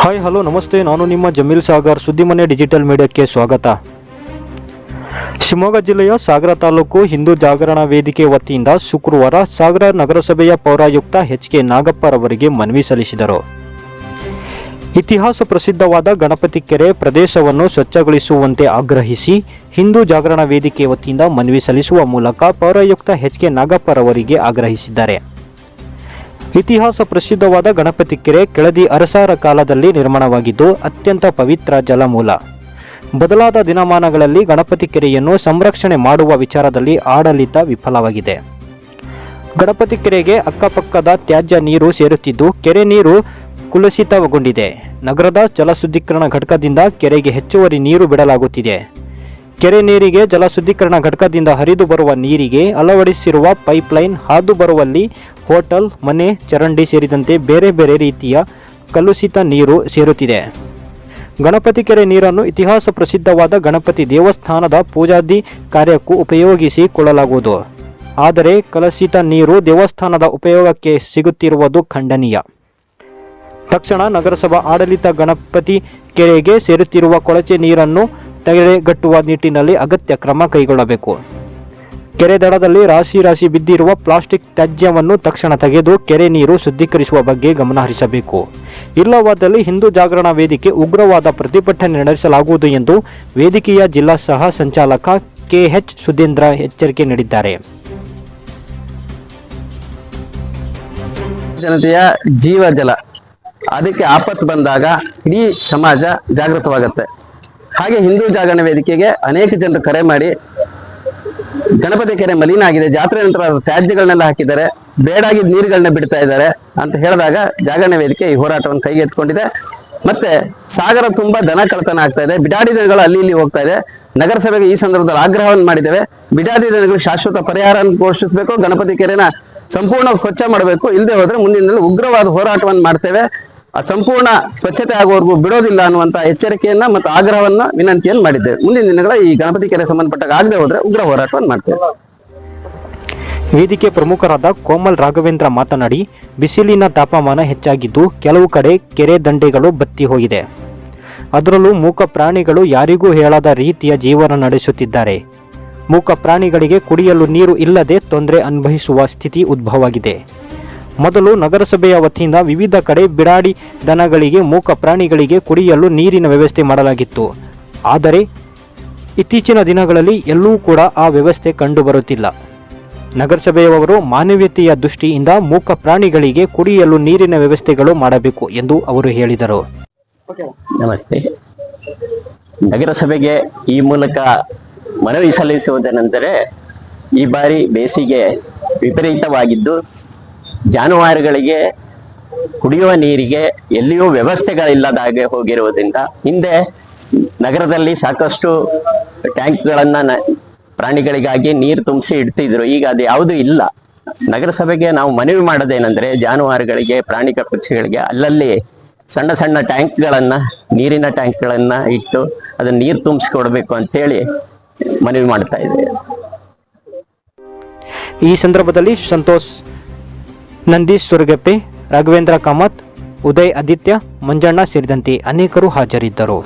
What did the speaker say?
Hi hello ನಮಸ್ತೆ. ನಾನು ನಿಮ್ಮ ಜಮೀಲ್ ಸಾಗರ್, ಸುದ್ದಿಮನೆ ಡಿಜಿಟಲ್ ಮೀಡಿಯಾಕ್ಕೆ ಸ್ವಾಗತ. ಶಿವಮೊಗ್ಗ ಜಿಲ್ಲೆಯ ಸಾಗರ ತಾಲೂಕು ಹಿಂದೂ ಜಾಗರಣ ವೇದಿಕೆ ವತಿಯಿಂದ ಶುಕ್ರವಾರ ಸಾಗರ ನಗರಸಭೆಯ ಪೌರಾಯುಕ್ತ ಎಚ್ ಕೆ ನಾಗಪ್ಪರವರಿಗೆ ಮನವಿ ಸಲ್ಲಿಸಿದರು. ಇತಿಹಾಸ ಪ್ರಸಿದ್ಧವಾದ ಗಣಪತಿ ಕೆರೆ ಪ್ರದೇಶವನ್ನು ಸ್ವಚ್ಛಗೊಳಿಸುವಂತೆ ಆಗ್ರಹಿಸಿ ಹಿಂದೂ ಜಾಗರಣ ವೇದಿಕೆ ವತಿಯಿಂದ ಮನವಿ ಸಲ್ಲಿಸುವ ಮೂಲಕ ಪೌರಾಯುಕ್ತ ಎಚ್ ಕೆ ನಾಗಪ್ಪರವರಿಗೆ ಆಗ್ರಹಿಸಿದ್ದಾರೆ. ಇತಿಹಾಸ ಪ್ರಸಿದ್ಧವಾದ ಗಣಪತಿ ಕೆರೆ ಕೆಳದಿ ಅರಸರ ಕಾಲದಲ್ಲಿ ನಿರ್ಮಾಣವಾಗಿದ್ದು, ಅತ್ಯಂತ ಪವಿತ್ರ ಜಲಮೂಲ. ಬದಲಾದ ದಿನಮಾನಗಳಲ್ಲಿ ಗಣಪತಿ ಕೆರೆಯನ್ನು ಸಂರಕ್ಷಣೆ ಮಾಡುವ ವಿಚಾರದಲ್ಲಿ ಆಡಳಿತ ವಿಫಲವಾಗಿದೆ. ಗಣಪತಿ ಕೆರೆಗೆ ಅಕ್ಕಪಕ್ಕದ ತ್ಯಾಜ್ಯ ನೀರು ಸೇರುತ್ತಿದ್ದು, ಕೆರೆ ನೀರು ಕುಲುಷಿತಗೊಂಡಿದೆ. ನಗರದ ಜಲಶುದ್ಧೀಕರಣ ಘಟಕದಿಂದ ಕೆರೆಗೆ ಹೆಚ್ಚುವರಿ ನೀರು ಬಿಡಲಾಗುತ್ತಿದೆ. ಕೆರೆ ನೀರಿಗೆ, ಜಲಶುದ್ಧೀಕರಣ ಘಟಕದಿಂದ ಹರಿದು ಬರುವ ನೀರಿಗೆ ಅಳವಡಿಸಿರುವ ಪೈಪ್ಲೈನ್ ಹಾದು ಬರುವಲ್ಲಿ ಹೋಟೆಲ್, ಮನೆ, ಚರಂಡಿ ಸೇರಿದಂತೆ ಬೇರೆ ಬೇರೆ ರೀತಿಯ ಕಲುಷಿತ ನೀರು ಸೇರುತ್ತಿದೆ. ಗಣಪತಿ ಕೆರೆ ನೀರನ್ನು ಇತಿಹಾಸ ಪ್ರಸಿದ್ಧವಾದ ಗಣಪತಿ ದೇವಸ್ಥಾನದ ಪೂಜಾದಿ ಕಾರ್ಯಕ್ಕೂ ಉಪಯೋಗಿಸಿಕೊಳ್ಳಲಾಗುವುದು. ಆದರೆ ಕಲುಷಿತ ನೀರು ದೇವಸ್ಥಾನದ ಉಪಯೋಗಕ್ಕೆ ಸಿಗುತ್ತಿರುವುದು ಖಂಡನೀಯ. ತಕ್ಷಣ ನಗರಸಭಾ ಆಡಳಿತ ಗಣಪತಿ ಕೆರೆಗೆ ಸೇರುತ್ತಿರುವ ಕೊಳಚೆ ನೀರನ್ನು ತಡೆಗಟ್ಟುವ ನಿಟ್ಟಿನಲ್ಲಿ ಅಗತ್ಯ ಕ್ರಮ ಕೈಗೊಳ್ಳಬೇಕು. ಕೆರೆ ದಡದಲ್ಲಿ ರಾಶಿ ರಾಶಿ ಬಿದ್ದಿರುವ ಪ್ಲಾಸ್ಟಿಕ್ ತ್ಯಾಜ್ಯವನ್ನು ತಕ್ಷಣ ತೆಗೆದು ಕೆರೆ ನೀರು ಶುದ್ಧೀಕರಿಸುವ ಬಗ್ಗೆ ಗಮನ ಹರಿಸಬೇಕು. ಇಲ್ಲವಾದಲ್ಲಿ ಹಿಂದೂ ಜಾಗರಣ ವೇದಿಕೆ ಉಗ್ರವಾದ ಪ್ರತಿಭಟನೆ ನಡೆಸಲಾಗುವುದು ಎಂದು ವೇದಿಕೆಯ ಜಿಲ್ಲಾ ಸಹ ಸಂಚಾಲಕ ಕೆಎಚ್ ಸುಧೀಂದ್ರ ಎಚ್ಚರಿಕೆ ನೀಡಿದ್ದಾರೆ. ಜನತೆಯ ಜೀವ ಜಲ, ಅದಕ್ಕೆ ಆಪತ್ತು ಬಂದಾಗ ಇಡೀ ಸಮಾಜ ಜಾಗೃತವಾಗುತ್ತೆ. ಹಾಗೆ ಹಿಂದೂ ಜಾಗರಣ ವೇದಿಕೆಗೆ ಅನೇಕ ಜನರು ಕರೆ ಮಾಡಿ ಗಣಪತಿ ಕೆರೆ ಮಲಿನ ಆಗಿದೆ. ಜಾತ್ರೆ ನಂತರ ತ್ಯಾಜ್ಯಗಳನ್ನೆಲ್ಲ ಹಾಕಿದ್ದಾರೆ. ಬೇಡಾಗಿದ್ದ ನೀರುಗಳನ್ನ ಬಿಡ್ತಾ ಇದ್ದಾರೆ ಅಂತ ಹೇಳಿದಾಗ ಜಾಗರಣ ವೇದಿಕೆ ಈ ಹೋರಾಟವನ್ನು ಕೈಗೆತ್ತಿಕೊಂಡಿದೆ. ಮತ್ತೆ ಸಾಗರ ತುಂಬಾ ದನ ಕಳತನ ಆಗ್ತಾ ಇದೆ. ಬಿಡಾಡಿ ದನಗಳು ಅಲ್ಲಿ ಇಲ್ಲಿ ಹೋಗ್ತಾ ಇದೆ. ನಗರಸಭೆಗೆ ಈ ಸಂದರ್ಭದಲ್ಲಿ ಆಗ್ರಹವನ್ನು ಮಾಡಿದ್ದೇವೆ. ಬಿಡಾಡಿ ದನಗಳು ಶಾಶ್ವತ ಪರಿಹಾರ ಘೋಷಿಸಬೇಕು ಗಣಪತಿ ಕೆರೆನ ಸಂಪೂರ್ಣ ಸ್ವಚ್ಛ ಮಾಡಬೇಕು. ಇಲ್ಲದೆ ಹೋದ್ರೆ ಮುಂದಿನ ಉಗ್ರವಾದ ಹೋರಾಟವನ್ನು ಮಾಡ್ತೇವೆ. ಸಂಪೂರ್ಣ ಸ್ವಚ್ಛತೆ ಆಗುವವರೆಗೂ ಬಿಡೋದಿಲ್ಲ ಅನ್ನುವಂತ ಎಚ್ಚರಿಕೆಯನ್ನ ಮತ್ತು ಆಗ್ರಹವನ್ನ ವಿನಂತಿಯನ್ನು ಮಾಡಿದ್ದೇವೆ. ಮುಂದಿನ ದಿನಗಳ ಈ ಗಣಪತಿ ಕೆರೆ ಸಂಬಂಧಪಟ್ಟಾಗ ಆಗದೆ ಹೋದ್ರೆ ಉಗ್ರ ಹೋರಾಟವನ್ನು ಮಾಡ್ತೇವೆ. ವೇದಿಕೆ ಪ್ರಮುಖರಾದ ಕೋಮಲ್ ರಾಘವೇಂದ್ರ ಮಾತನಾಡಿ, ಬಿಸಿಲಿನ ತಾಪಮಾನ ಹೆಚ್ಚಾಗಿದ್ದು ಕೆಲವು ಕಡೆ ಕೆರೆ ದಂಡೆಗಳು ಬತ್ತಿ ಹೋಗಿದೆ. ಅದರಲ್ಲೂ ಮೂಕ ಪ್ರಾಣಿಗಳು ಯಾರಿಗೂ ಹೇಳದ ರೀತಿಯ ಜೀವನ ನಡೆಸುತ್ತಿದ್ದಾರೆ. ಮೂಕ ಪ್ರಾಣಿಗಳಿಗೆ ಕುಡಿಯಲು ನೀರು ಇಲ್ಲದೆ ತೊಂದರೆ ಅನುಭವಿಸುವ ಸ್ಥಿತಿ ಉದ್ಭವವಾಗಿದೆ. ಮೊದಲು ನಗರಸಭೆಯ ವತಿಯಿಂದ ವಿವಿಧ ಕಡೆ ಬಿಡಾಡಿ ದನಗಳಿಗೆ, ಮೂಕ ಪ್ರಾಣಿಗಳಿಗೆ ಕುಡಿಯಲು ನೀರಿನ ವ್ಯವಸ್ಥೆ ಮಾಡಲಾಗಿತ್ತು. ಆದರೆ ಇತ್ತೀಚಿನ ದಿನಗಳಲ್ಲಿ ಎಲ್ಲೂ ಕೂಡ ಆ ವ್ಯವಸ್ಥೆ ಕಂಡುಬರುತ್ತಿಲ್ಲ. ನಗರಸಭೆಯವರು ಮಾನವೀಯತೆಯ ದೃಷ್ಟಿಯಿಂದ ಮೂಕ ಪ್ರಾಣಿಗಳಿಗೆ ಕುಡಿಯಲು ನೀರಿನ ವ್ಯವಸ್ಥೆಗಳು ಮಾಡಬೇಕು ಎಂದು ಅವರು ಹೇಳಿದರು. ನಮಸ್ತೆ. ನಗರಸಭೆಗೆ ಈ ಮೂಲಕ ಮನವಿ ಸಲ್ಲಿಸುವುದೇನೆಂದರೆ ಈ ಬಾರಿ ಬೇಸಿಗೆ ವಿಪರೀತವಾಗಿದ್ದು ಜಾನುವಾರುಗಳಿಗೆ ಕುಡಿಯುವ ನೀರಿಗೆ ಎಲ್ಲಿಯೂ ವ್ಯವಸ್ಥೆಗಳಿಲ್ಲದ ಹಾಗೆ ಹೋಗಿರುವುದರಿಂದ ಹಿಂದೆ ನಗರದಲ್ಲಿ ಸಾಕಷ್ಟು ಟ್ಯಾಂಕ್ಗಳನ್ನ ಪ್ರಾಣಿಗಳಿಗಾಗಿ ನೀರು ತುಂಬಿಸಿ ಇಡ್ತಿದ್ರು. ಈಗ ಅದು ಯಾವುದೂ ಇಲ್ಲ. ನಗರಸಭೆಗೆ ನಾವು ಮನವಿ ಮಾಡೋದೇನೆಂದ್ರೆ ಜಾನುವಾರುಗಳಿಗೆ, ಪ್ರಾಣಿ ಪಕ್ಷಿಗಳಿಗೆ ಅಲ್ಲಲ್ಲಿ ಸಣ್ಣ ಸಣ್ಣ ಟ್ಯಾಂಕ್ಗಳನ್ನ, ನೀರಿನ ಟ್ಯಾಂಕ್ಗಳನ್ನ ಇಟ್ಟು ಅದನ್ನ ನೀರು ತುಂಬಿಸ್ಕೊಡ್ಬೇಕು ಅಂತೇಳಿ ಮನವಿ ಮಾಡ್ತಾ ಇದ್ದೇವೆ. ಈ ಸಂದರ್ಭದಲ್ಲಿ ಸಂತೋಷ್ ನಂದೀಶ್ ಸುರಗಪ್ಪೆ ರಾಘವೇಂದ್ರ ಕಾಮತ್ ಉದಯ್ ಆದಿತ್ಯ ಮಂಜಣ್ಣ ಸೇರಿದಂತೆ ಅನೇಕರು ಹಾಜರಿದ್ದರು.